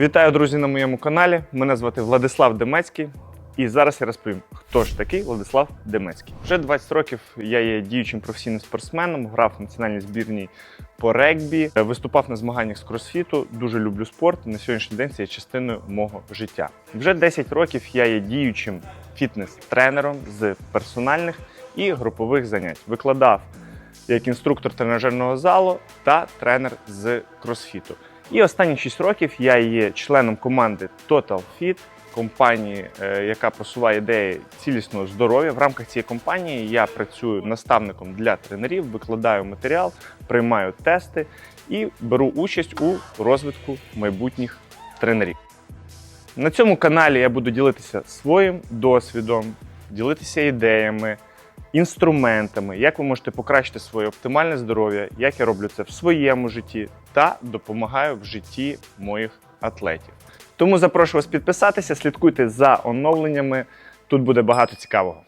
Вітаю, друзі, на моєму каналі. Мене звати Владислав Демецький. І зараз я розповім, хто ж такий Владислав Демецький. Вже 20 років я є діючим професійним спортсменом, грав в національній збірній по регбі, е, виступав на змаганнях з кросфіту. Дуже люблю спорт. На сьогоднішній день це є частиною мого життя. Вже 10 років я є діючим фітнес-тренером з персональних і групових занять. Викладав як інструктор тренажерного залу та тренер з кросфіту. І останні 6 років я є членом команди Total Fit, компанії, е, яка просуває ідеї цілісного здоров'я. В рамках цієї компанії я працюю наставником для тренерів, викладаю матеріал, приймаю тести і беру участь у розвитку майбутніх тренерів. На цьому каналі я буду ділитися своїм досвідом, ділитися ідеями, інструментами, як ви можете покращити своє оптимальне здоров'я, як я роблю це в своєму житті та допомагаю в житті моїх атлетів. Тому запрошую вас підписатися, слідкуйте за оновленнями. Тут буде багато цікавого.